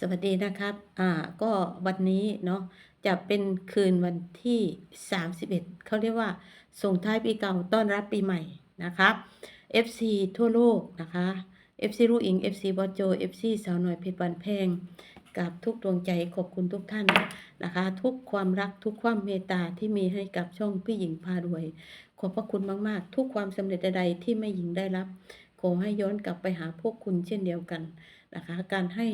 สวัสดีนะครับ อ่า ก็วันนี้เนาะ จะเป็นคืนวันที่ 31 เขาเรียกว่า ส่งท้ายปีเก่าต้อนรับปีใหม่นะครับ FC ทั่วโลกนะคะ FC ลูกอิง FC บอสโจ FC สาวหน่อยเพชรบันแพง กับทุกดวงใจขอบคุณทุกท่านนะคะ ทุกความรักทุกความเมตตาที่มีให้กับช่องพี่หญิงพารวย ขอบพระคุณมาก ๆ ทุกความสำเร็จใดๆที่แม่หญิงได้รับ ขอให้ย้อนกลับไปหาพวกคุณเช่นเดียวกันนะคะ การให้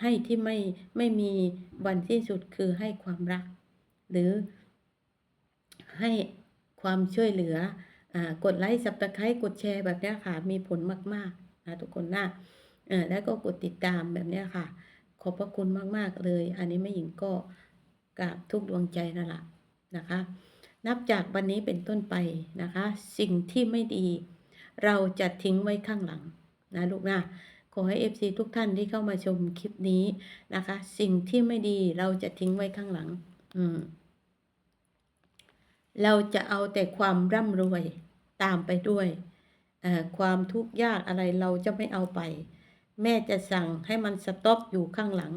ให้ที่ไม่ไม่มีวันที่สุดคือให้ความรัก หรือให้ความช่วยเหลืออกดไลค์สับตะไคร้กดแชร์แบบนี้ค่ะมีผลมากๆนะทุกคนนะแล้วก็กดติดตามแบบนี้ค่ะ ขอบพระคุณมากๆเลย อันนี้แม่หญิงก็กราบทุกดวงใจนั่นแหละนะคะ นับจากวันนี้เป็นต้นไปนะคะ สิ่งที่ไม่ดี เราจะทิ้งไว้ข้างหลังนะลูกนะ ขอให้ FC ทุกท่านที่เข้ามาชมคลิปนี้นะคะ สิ่งที่ไม่ดีเราจะทิ้งไว้ข้างหลัง อืม เราจะเอาแต่ความร่ำรวยตามไปด้วยความทุกข์ยากอะไรเราจะไม่เอาไป แม่จะสั่งให้มันสต็อปอยู่ข้างหลัง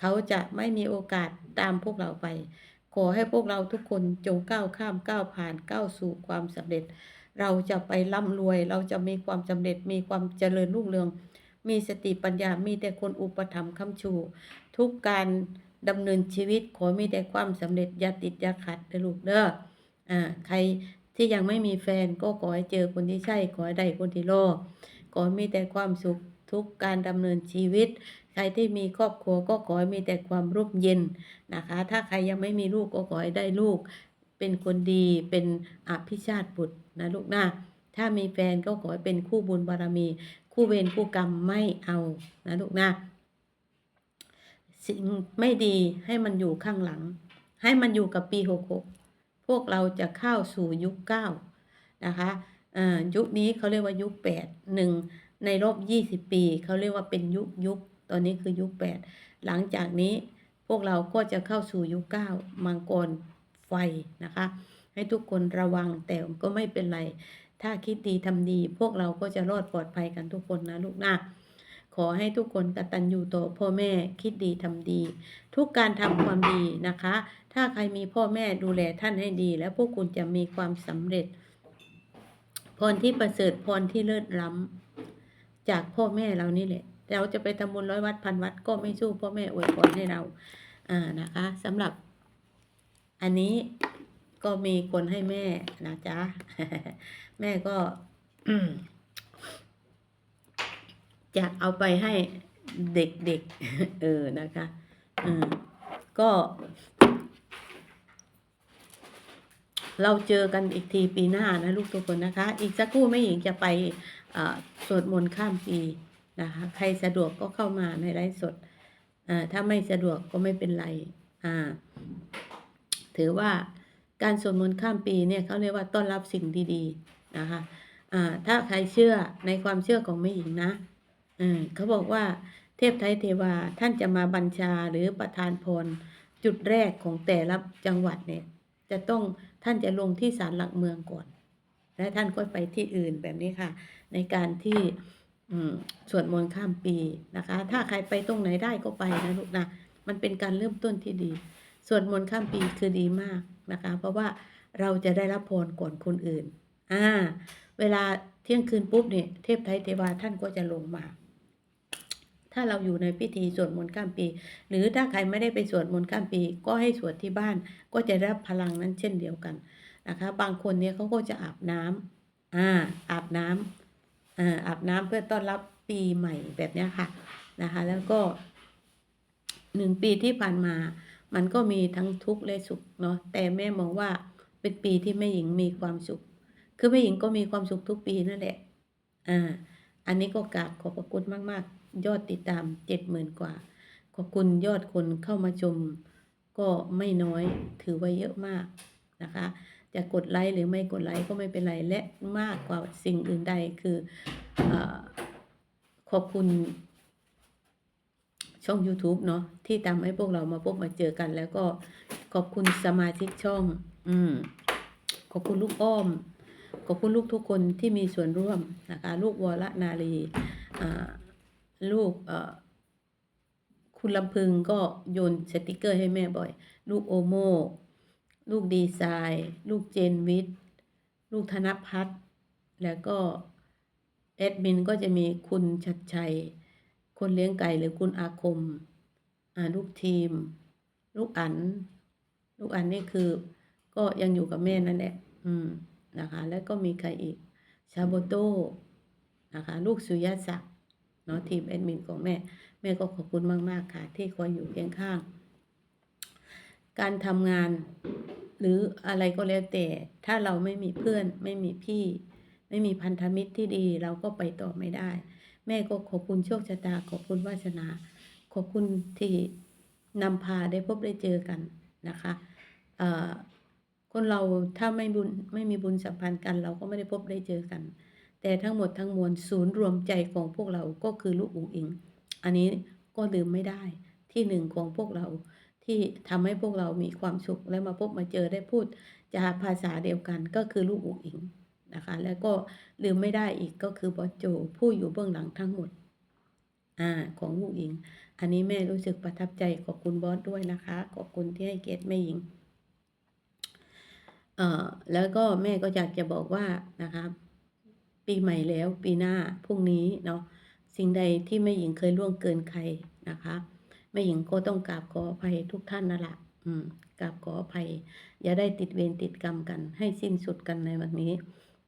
เขาจะไม่มีโอกาสตามพวกเราไป ขอให้พวกเราทุกคนจงก้าวข้ามก้าวผ่านก้าวสู่ความสำเร็จ เราจะไปร่ำรวย เราจะมีความสำเร็จมีความเจริญรุ่งเรือง มีสติปัญญา มีแต่คนอุปถัมภ์ค้ำชู ทุกการดำเนินชีวิตขอมีแต่ความสำเร็จอย่าติดอย่าขัดเด้อลูกเด้ออ่าใครที่ยังไม่มีแฟนก็ขอให้เจอคนที่ใช่ขอให้ได้คนที่รอขอมีแต่ความสุขทุกการดำเนินชีวิต ใครที่มีครอบครัวก็ขอให้มีแต่ความร่มเย็นนะคะ ถ้าใครยังไม่มีลูกก็ขอให้ได้ลูก เป็นคนดีเป็นอภิชาติบุตรนะลูกนะถ้ามีแฟนก็ขอให้เป็นคู่บุญบารมี คู่เวรคู่กรรมไม่เอานะลูกนะสิ่งไม่ดีให้มันอยู่ข้างหลัง ให้มันอยู่กับปี66พวกเราจะเข้าสู่ยุค9นะคะอ่ายุคนี้เขาเรียกว่ายุค8 1ในรอบ20ปีเขาเรียกว่าเป็นยุคยุคตอนนี้คือยุค8หลังจากนี้พวกเราก็จะเข้าสู่ยุค9มังกรไฟนะคะ ให้ทุกคนระวังแต่ก็ไม่เป็นไร ถ้าคิดดีทำดี พวกเราก็จะรอดปลอดภัยกันทุกคนนะลูกนะขอให้ทุกคนกตัญญูต่อพ่อแม่คิดดีทำดี ทุกการทำความดีนะคะ ถ้าใครมีพ่อแม่ดูแลท่านให้ดี แล้วพวกคุณจะมีความสำเร็จ พรที่ประเสริฐพรที่เลิศล้ำจากพ่อแม่เรานี่แหละ เราจะไปทำบุญร้อยวัดพันวัดก็ไม่สู้พ่อแม่อวยพรให้เรา อ่านะคะสำหรับอันนี้ ก็มีคนให้แม่นะจ๊ะ แม่ก็จะเอาไปให้เด็กๆ เออนะคะเออก็ เราเจอกันอีกทีปีหน้านะลูกทุกคนนะคะ อีกสักครู่แม่หญิงจะไปสวดมนต์ข้ามปีนะคะ ใครสะดวกก็เข้ามาในไลฟ์สดอ่าถ้าไม่สะดวกก็ไม่เป็นไร อ่า ถือว่า การสวดมนต์ข้ามปีเนี่ยเขาเรียกว่าต้อนรับสิ่งดีๆนะคะอ่าถ้าใครเชื่อในความเชื่อของแม่หญิงนะเออเขาบอกว่าเทพไทยเทวาท่านจะมาบัญชาหรือประทานพรจุดแรกของแต่ละจังหวัดเนี่ย จะต้องท่านจะลงที่ศาลหลักเมืองก่อน และท่านก็ไปที่อื่นแบบนี้ค่ะ ในการที่สวดมนต์ข้ามปีนะคะ ถ้าใครไปตรงไหนได้ก็ไปนะลูกนะมันเป็นการเริ่มต้นที่ดีสวดมนต์ข้ามปีคือดีมาก นะคะ เพราะว่าเราจะได้รับพรก่อนคนอื่น อ่า เวลาเที่ยงคืนปุ๊บเนี่ยเทพไทยเทวาท่านก็จะลงมา ถ้าเราอยู่ในพิธีสวดมนต์ข้ามปี หรือถ้าใครไม่ได้ไปสวดมนต์ข้ามปี ก็ให้สวดที่บ้าน ก็จะได้รับพลังนั้นเช่นเดียวกันนะคะ บางคนเนี่ยเขาก็จะอาบน้ำอ่า อาบน้ำอ่าอาบน้ำเพื่อต้อนรับปีใหม่แบบนี้ค่ะนะคะ แล้วก็หนึ่งปีที่ผ่านมา มันก็มีทั้งทุกข์และสุขเนาะแต่แม่มองว่าเป็นปีที่แม่หญิงมีความสุข คือแม่หญิงก็มีความสุขทุกปีนั่นแหละอ่าอันนี้ก็กราบขอบพระคุณมากๆ ยอดติดตามเจ็ดหมื่นกว่า ขอบคุณยอดคนเข้ามาชม ก็ไม่น้อยถือว่าเยอะมากนะคะ จะกดไลค์หรือไม่กดไลค์ก็ไม่เป็นไรและมากกว่าสิ่งอื่นใดคืออขอบคุณ ช่อง YouTube เนาะที่ทำให้พวกเรามาพบมาเจอกัน แล้วก็ขอบคุณสมาชิกช่อง อืมขอบคุณลูกอ้อม ขอบคุณลูกทุกคนที่มีส่วนร่วมนะคะลูกวรนารีอ่าลูกเอ่อคุณลำพึงก็โยนสติกเกอร์ให้แม่บ่อย ลูกโอโม ลูกดีไซน์ ลูกเจนวิทย์ลูกธนพัฒน์แล้วก็แอดมินก็จะมีคุณชัดชัย คนเลี้ยงไก่หรือคุณอาคมอาลูกทีม ลูกอัน ลูกอันนี่คือ ก็ยังอยู่กับแม่นั่นแหละ อืมนะคะ แล้วก็มีใครอีก ชาโบโตนะคะ ลูกสุยาศักดิ์เนาะทีมแอดมินของแม่ แม่ก็ขอบคุณมาก ๆ ค่ะ ที่คอยอยู่เคียงข้าง การทำงานหรืออะไรก็แล้วแต่ ถ้าเราไม่มีเพื่อน ไม่มีพี่ ไม่มีพันธมิตรที่ดี เราก็ไปต่อไม่ได้ แม่ก็ขอบคุณโชคชะตา ขอบคุณวาสนา ขอบคุณที่นำพาได้พบได้เจอกันนะคะคนเราถ้าไม่บุญไม่มีบุญสัมพันธ์กัน เราก็ไม่ได้พบได้เจอกัน แต่ทั้งหมดทั้งมวลศูนย์รวมใจของพวกเราก็คือลูกอุ๋งอิง อันนี้ก็ลืมไม่ได้ที่หนึ่งของพวกเราที่ทำให้พวกเรามีความสุขและมาพบมาเจอได้พูดจาภาษาเดียวกันก็คือลูกอุ๋งอิง นะคะแล้วก็ลืมไม่ได้อีกก็คือบอสโจผู้อยู่เบื้องหลังทั้งหมดอ่าของลูกอิง อันนี้แม่รู้สึกประทับใจขอบคุณบอสด้วยนะคะ ขอบคุณที่ให้เกียรติแม่หญิงเอ่อแล้วก็แม่ก็อยากจะบอกว่านะคะปีใหม่แล้วปีหน้าพรุ่งนี้เนาะสิ่งใดที่แม่หญิงเคยล่วงเกินใครนะคะแม่หญิงก็ต้องกราบขออภัยทุกท่านนั่นแหละอืมกราบขออภัย อย่าได้ติดเวรติดกรรมกัน ให้สิ้นสุดกันในวันนี้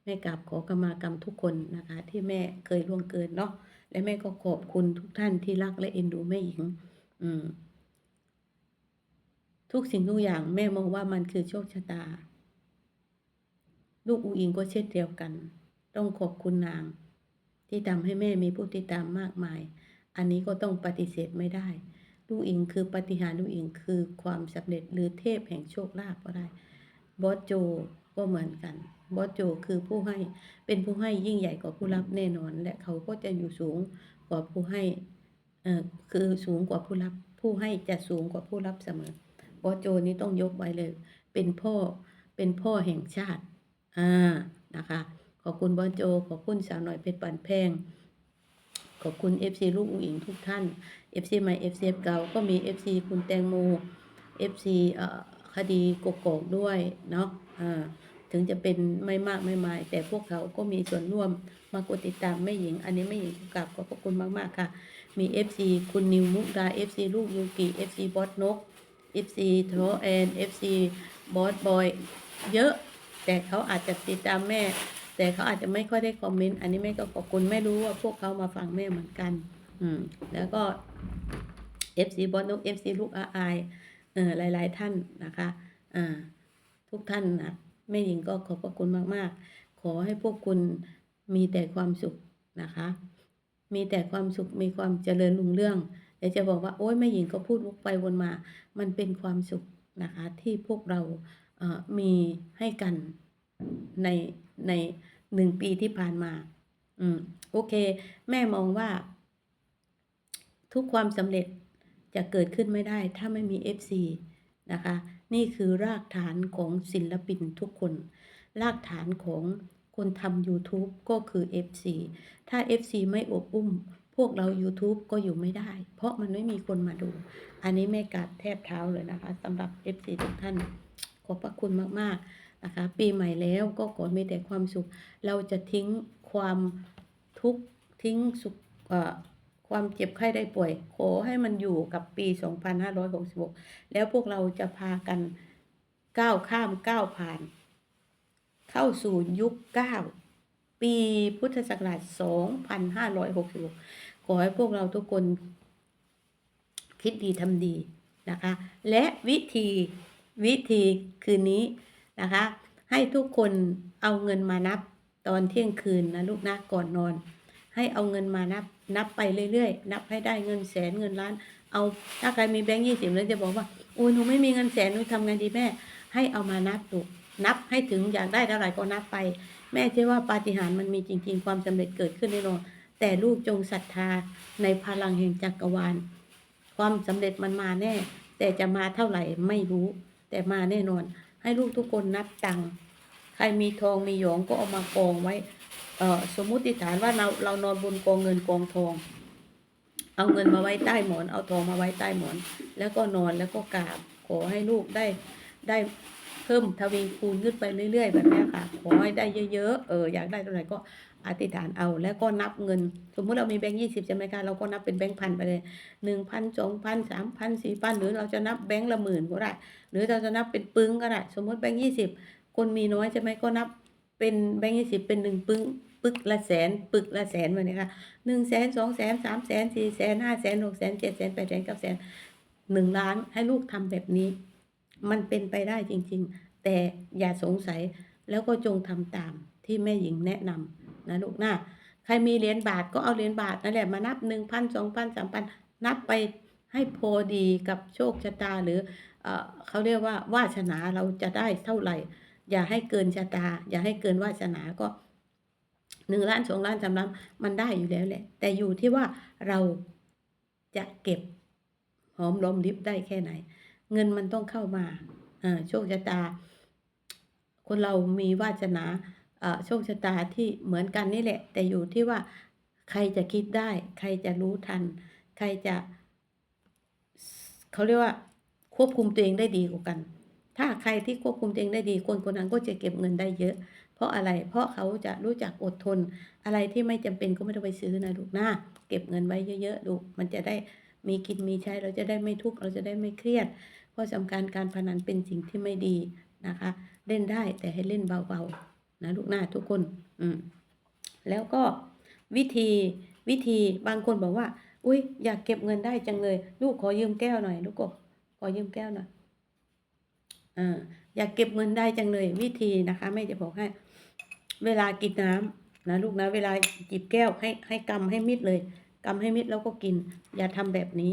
แม่กราบขอกรรมากรรมทุกคนนะคะ ที่แม่เคยล่วงเกินเนาะและแม่ก็ขอบคุณทุกท่านที่รักและเอ็นดูแม่หญิง อืม ทุกสิ่งทุกอย่างแม่มองว่ามันคือโชคชะตา ลูกอูอิงก็เช่นเดียวกัน ต้องขอบคุณนาง ที่ทำให้แม่มีผู้ติดตามมากมาย อันนี้ก็ต้องปฏิเสธไม่ได้ลูกอิงคือปฏิหารลูกอิงคือความสำเร็จหรือเทพแห่งโชคลาภก็ได้บอสโจก็เหมือนกัน บอสโจคือผู้ให้ เป็นผู้ให้ยิ่งใหญ่กว่าผู้รับแน่นอน และเขาก็จะอยู่สูงกว่าผู้ให้เอ่อคือสูงกว่าผู้รับ ผู้ให้จะสูงกว่าผู้รับเสมอบอสโจนี่ต้องยกไว้เลย เป็นพ่อ เป็นพ่อแห่งชาติ อ่า นะคะ ขอบคุณบอสโจ ขอบคุณสาวหน่อยเพชรปันแพง ขอบคุณ FC ลูกอุ๋งอิงทุกท่าน FC ใหม่ FC เก่า ก็มี FC คุณแตงโม FC เอ่อคดีกกอกด้วย เนาะ อ่า ถึงจะเป็นไม่มากไม่มาย แต่พวกเขาก็มีส่วนร่วมมากดติดตามแม่หญิง อันนี้แม่หญิงกราบขอบพระคุณมาก ๆ ค่ะ มี FC คุณนิวมุกดา FC ลูกยูกิ FC บอสนก FC โทแอน FC บอสบอยเยอะ แต่เขาอาจจะติดตามแม่ แต่เขาอาจจะไม่ค่อยได้คอมเมนต์อันนี้แม่ก็ขอบคุณไม่รู้ว่าพวกเขามาฟังแม่เหมือนกัน อืมแล้วก็ FC บอสนก FC ลูกอาอเออหลาย ๆ ท่านนะคะอ่าทุกท่านนะ แม่หญิงก็ขอบพระคุณมาก ๆ ขอให้พวกคุณมีแต่ความสุขนะคะ มีแต่ความสุขมีความเจริญรุ่งเรื่องเดี๋ยวจะบอกว่าโอ๊ยแม่หญิงก็พูดวกไปวนมา มันเป็นความสุขนะคะ ที่พวกเราเอ่อมีให้กันในในหนึ่งปีที่ผ่านมา อืมโอเค แม่มองว่า ทุกความสำเร็จจะเกิดขึ้นไม่ได้ ถ้าไม่มี FC นะคะ นี่คือรากฐานของศิลปินทุกคน รากฐานของคนทำ YouTube ก็คือ FC ถ้า FC ไม่อบอุ้ม พวกเรา YouTube ก็อยู่ไม่ได้ เพราะมันไม่มีคนมาดู อันนี้แม่กาบแทบเท้าเลยนะคะสำหรับ FC ทุกท่าน ขอบพระคุณมาก ๆ นะคะ ปีใหม่แล้วก็ขอมีแต่ความสุข เราจะทิ้งความทุกข์ทิ้งสุขอ่อ ความเจ็บไข้ได้ป่วย ขอให้มันอยู่กับปี 2566 แล้วพวกเราจะพากันก้าวข้ามก้าวผ่าน เข้าสู่ยุค 9 ปีพุทธศักราช 2566 ขอให้พวกเราทุกคน คิดดีทำดีนะคะ และวิธีวิธีคืนนี้นะคะ ให้ทุกคนเอาเงินมานับตอนเที่ยงคืนนะลูกนะก่อนนอน ให้เอาเงินมานับ นับไปเรื่อยๆ นับให้ได้เงินแสนเงินล้าน เอาถ้าใครมีแบงค์ยี่สิบแล้วจะบอกว่าโอ้ยหนูไม่มีเงินแสนหนูทำไงดีแม่ ให้เอามานับดูนับให้ถึงอยากได้เท่าไหร่ก็นับไป แม่เชื่อว่าปาฏิหาริย์มันมีจริง ๆ ความสำเร็จเกิดขึ้นแน่นอนแต่ลูกจงศรัทธาในพลังแห่งจักรวาล ความสำเร็จมันมาแน่ แต่จะมาเท่าไหร่ไม่รู้ แต่มาแน่นอน ให้ลูกทุกคนนับตังค์ใครมีทองมีหยองก็เอามากองไว้ สมมุติฐานว่าเราเรานอนบนกองเงินกองทอง เอาเงินมาไว้ใต้หมอน เอาทองมาไว้ใต้หมอน แล้วก็นอนแล้วก็กราบขอให้ลูกได้ได้เพิ่มทวีคูณขึ้นไปเรื่อย ๆ แบบนี้ค่ะขอให้ได้เยอะๆเอออยากได้เท่าไหร่ก็อธิษฐานเอาแล้วก็นับเงิน สมมุติเรามีแบงค์ยี่สิบใช่ไหมคะเราก็นับเป็นแบงค์พันไปเลยหนึ่งพันสองพันสามพันสี่พันหรือเราจะนับแบงค์ละหมื่นก็ได้ หรือเราจะนับเป็นปึ้งก็ได้ สมมติแบงค์ยี่สิบคนมีน้อยใช่ไหมก็นับเป็นแบงค์ยี่สิบเป็นหนึ่งปึ้ง ปึกละแสนปึกละแสนแบบนี้ค่ะหนึ่งแสนสองแสนสามแสนสี่แสนห้าแสนหกแสนเจ็ดแสนแปดแสนเก้าแสนหนึ่งล้านให้ลูกทำแบบนี้ มันเป็นไปได้จริง ๆ แต่อย่าสงสัยแล้วก็จงทำตามที่แม่หญิงแนะนำนะลูกนะใครมีเหรียญบาทก็เอาเหรียญบาทนั่นแหละมานับหนึ่งพันสองพันสามพันนับไปให้พอดีกับโชคชะตาหรือเอเขาเรียกว่าวาสนาเราจะได้เท่าไหร่ อย่าให้เกินชะตา อย่าให้เกินวาสนาก็ หนึ่งล้านสองล้านสามล้านมันได้อยู่แล้วแหละ แต่อยู่ที่ว่าเราจะเก็บหอมรอมริบได้แค่ไหน เงินมันต้องเข้ามาโชคชะตา คนเรามีวาสนาโชคชะตาที่เหมือนกันนี่แหละ แต่อยู่ที่ว่าใครจะคิดได้ ใครจะรู้ทัน ใครจะ เขาเรียกว่า ควบคุมตัวเองได้ดีกว่ากัน ถ้าใครที่ควบคุมตัวเองได้ดี คนคนนั้นก็จะเก็บเงินได้เยอะ ราะอะไร เพราะเขาจะรู้จักอดทน อะไรที่ไม่จำเป็นก็ไม่ต้องไปซื้อนะลูกนะเก็บเงินไว้เยอะๆลูกมันจะได้มีกินมีใช้เราจะได้ไม่ทุกข์เราจะได้ไม่เครียด เพราะสำคัญการพนันเป็นสิ่งที่ไม่ดีนะคะ เล่นได้แต่ให้เล่นเบาๆนะลูกหน้าทุกคนอืมแล้วก็วิธีวิธีบางคนบอกว่า อุ้ยอยากเก็บเงินได้จังเลย ลูกขอยืมแก้วหน่อยลูกกบขอยืมแก้วหน่อยอ่าอยากเก็บเงินได้จังเลย วิธีนะคะแม่จะบอกให้ เวลากินน้ำนะลูกนะเวลาจิบแก้วให้ให้กำให้มิดเลยกำให้มิดแล้วก็กิน อย่าทำแบบนี้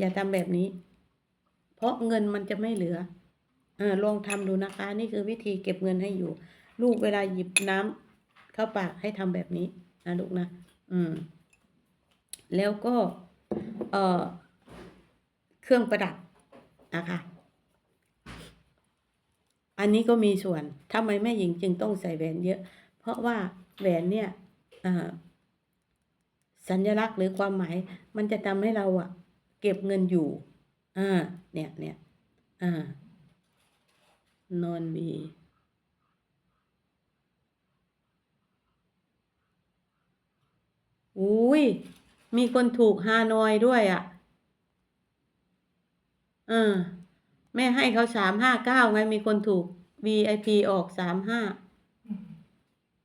อย่าทำแบบนี้ เพราะเงินมันจะไม่เหลืออลองทำดูนะคะ นี่คือวิธีเก็บเงินให้อยู่ ลูกเวลาหยิบน้ำเข้าปากให้ทำแบบนี้นะลูกนะอืม แล้วก็ เอ่อ เครื่องประดับนะคะ อันนี้ก็มีส่วนทำไมแม่หญิงจึงต้องใส่แหวนเยอะ เพราะว่าแหวนเนี่ยสัญลักษณ์หรือความหมาย มันจะทำให้เราอะเก็บเงินอยู่อ่าเนี่ยเนี่ยอ่านอนมีอุ้ย มีคนถูกฮานอยด้วยอะ่ะ เออ แม่ให้เขาสามห้าเก้าไงมีคนถูก VIP ออกสามห้า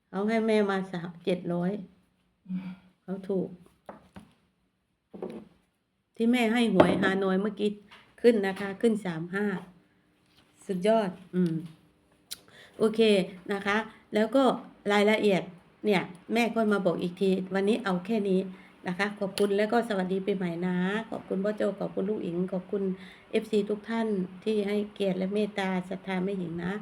เขาให้แม่มาสามเจ็ดร้อยเขาถูก ที่แม่ให้หวยฮานอยเมื่อกี้ขึ้นนะคะ ขึ้นสามห้าสุดยอด อืม โอเคนะคะ แล้วก็รายละเอียดเนี่ย แม่ก็มาบอกอีกที วันนี้เอาแค่นี้ นะคะ ขอบคุณแล้วก็สวัสดีปีใหม่นะ ขอบคุณพ่อโจขอบคุณลูกอิง ขอบคุณเอฟซีทุกท่านที่ให้เกียรติและเมตตาศรัทธาแม่หญิงนะ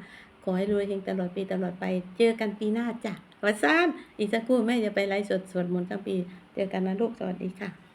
ขอให้รวยเฮงตลอดปีตลอดไป เจอกันปีหน้าจ้ะวัดซ่านอีกสักครู่แม่จะไปไลฟ์สดสวดมนต์ทั้งปี เจอกันนะลูกสวัสดีค่ะ